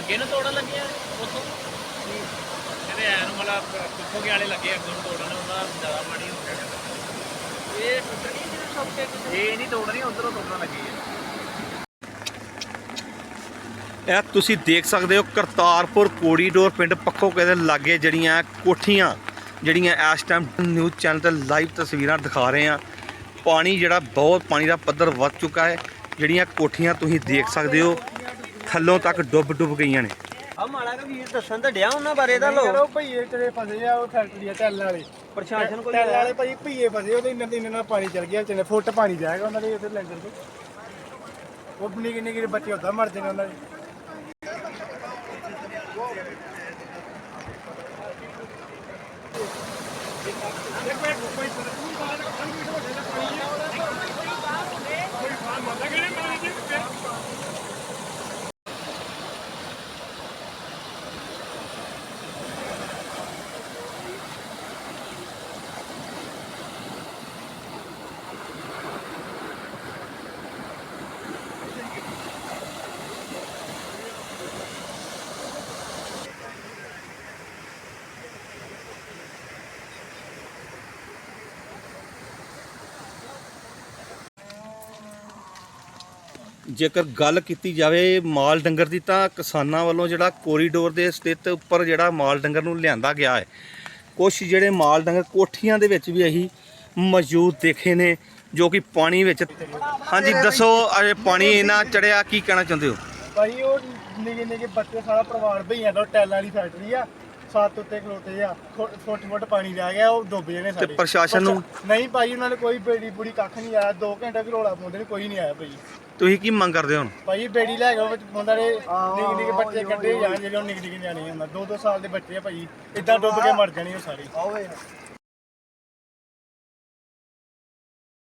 ਅੱਗੇ ਨੂੰ ਤੋੜਨ ਲੱਗੇ ਆ? ਉੱਥੋਂ? ਇਹਦੇ ਐਨ ਮਤਲਬ ਕੁੱਖੋਗੇ ਵਾਲੇ ਲੱਗੇ ਅੱਗੇ ਨੂੰ ਤੋੜਨ ਉਹਦਾ ਜ਼ਿਆਦਾ ਮਾੜੀ ਹੋ ਗਿਆ। ਇਹ ਟੁੱਟਣੀ ਜਿਹੜੀ ਸਭ ਤੇ ਇਹ ਨਹੀਂ ਤੋੜਨੀ ਉਧਰੋਂ ਤੋੜਨ ਲੱਗੀ ਹੈ ਇਹ ਤੁਸੀਂ ਦੇਖ ਸਕਦੇ ਹੋ ਕਰਤਾਰਪੁਰ ਕੋਰੀਡੋਰ ਪਿੰਡ ਪੱਖੋ ਦੇ ਲਾਗੇ ਜਿਹੜੀਆਂ ਕੋਠੀਆਂ ਜਿਹੜੀਆਂ ਇਸ ਟਾਈਮ ਨਿਊਜ਼ ਚੈਨਲ ਤੇ ਲਾਈਵ ਤਸਵੀਰਾਂ ਦਿਖਾ ਰਹੇ ਆ ਪਾਣੀ ਜਿਹੜਾ ਬਹੁਤ ਪਾਣੀ ਦਾ ਪੱਧਰ ਵੱਧ ਚੁੱਕਾ ਹੈ। ਜਿਹੜੀਆਂ ਕੋਠੀਆਂ ਤੁਸੀਂ ਦੇਖ ਸਕਦੇ ਹੋ ਥੱਲੋਂ ਤੱਕ ਡੁੱਬ ਡੁੱਬ ਗਈਆਂ ਨੇ। ਆ ਮਾੜਾ ਕਾ ਵੀਰ ਦੱਸਣ ਤਾਂ ਡਿਆ ਉਹਨਾਂ ਬਾਰੇ ਦਾ ਲੋ ਉਹ ਭਈਏ ਤੇਰੇ ਫਸੇ ਆ ਉਹ ਫੈਕਟਰੀ ਆ ਟੈਲ ਵਾਲੇ। ਪ੍ਰਸ਼ਾਸਨ ਕੋਲ ਟੈਲ ਵਾਲੇ ਭਾਈ ਭਈਏ ਫਸੇ ਉਹਦੇ ਇੰਨੇ ਇੰਨੇ ਨਾਲ ਪਾਣੀ ਚਲ ਗਿਆ ਚਲੇ ਫੁੱਟ ਪਾਣੀ ਜਾਏਗਾ ਉਹਨਾਂ ਦੇ ਉੱਥੇ ਲੈਂਟਰ ਤੇ। ਉਹ ਨਿੱਕੇ ਨਿੱਕੇ ਬੱਚੇ ਉਦਾਂ ਮਰ ਜਾਣੇ ਉਹਨਾਂ ਦੇ। ਜੇਕਰ ਗੱਲ ਕੀਤੀ ਜਾਵੇ ਮਾਲ ਡੰਗਰ ਦੀ ਤਾਂ ਕਿਸਾਨਾਂ ਵੱਲੋਂ ਜਿਹੜਾ ਕੋਰੀਡੋਰ ਦੇ ਸਥਿਤ ਉੱਪਰ ਜਿਹੜਾ ਮਾਲ ਡੰਗਰ ਨੂੰ ਲਿਆਂਦਾ ਗਿਆ ਹੈ। ਕੁਝ ਜਿਹੜੇ ਮਾਲ ਡੰਗਰ ਕੋਠੀਆਂ ਦੇ ਵਿੱਚ ਵੀ ਅਸੀਂ ਮੌਜੂਦ ਦੇਖੇ ਨੇ, ਜੋ ਕਿ ਪਾਣੀ ਵਿੱਚ ਹਾਂਜੀ, ਦੱਸੋ, ਅਜੇ ਪਾਣੀ ਇੰਨਾ ਚੜਿਆ, ਕੀ ਕਹਿਣਾ ਚਾਹੁੰਦੇ ਹੋ? ਭਾਈ, ਉਹ ਨਿੱਕੇ ਨਿੱਕੇ ਬੱਚੇ ਸਾਰਾ ਪਰਿਵਾਰ ਭਈਆਂ ਦਾ ਟੈਲਾਂ ਵਾਲੀ ਫੈਕਟਰੀ ਆ। ਸੱਤ ਉੱਤੇ ਖਲੋਤੇ ਆ ਫੁੱਟ ਫੁੱਟ ਪਾਣੀ ਰਹਿ ਗਿਆ ਉਹ ਡੁੱਬ ਜਣੇ ਸਾਰੇ। ਪ੍ਰਸ਼ਾਸਨ ਨੂੰ? ਨਹੀਂ ਭਾਈ ਉਹਨਾਂ ਨੇ ਕੋਈ ਬੇੜੀ ਬੁੜੀ ਕੱਖ ਨਹੀਂ ਆਇਆ 2 ਘੰਟੇ ਵੀ ਰੋਲਾ ਪਾਉਂਦੇ ਨੇ ਕੋਈ ਨਹੀਂ ਆਇਆ ਭਾਈ। ਤੁਸੀਂ ਕੀ ਮੰਗ ਕਰਦੇ ਹੋ ਹੁਣ? ਭਾਈ ਬੇੜੀ ਲੈ ਕੇ ਉਹਨਾਂ ਦੇ ਨਿੱਕੇ ਨਿੱਕੇ ਬੱਚੇ ਕੱਢੇ ਜਾਣ ਜਿਹੜੇ ਉਹ ਨਿੱਕੇ ਨਿੱਕੇ ਨਿਆਣੇ ਹੁੰਦਾ ਦੋ ਦੋ ਸਾਲ ਦੇ ਬੱਚੇ ਆ ਭਾਈ ਇਦਾਂ ਡੁੱਬ ਕੇ ਮਰ ਜਾਣੇ ਉਹ ਸਾਰੇ।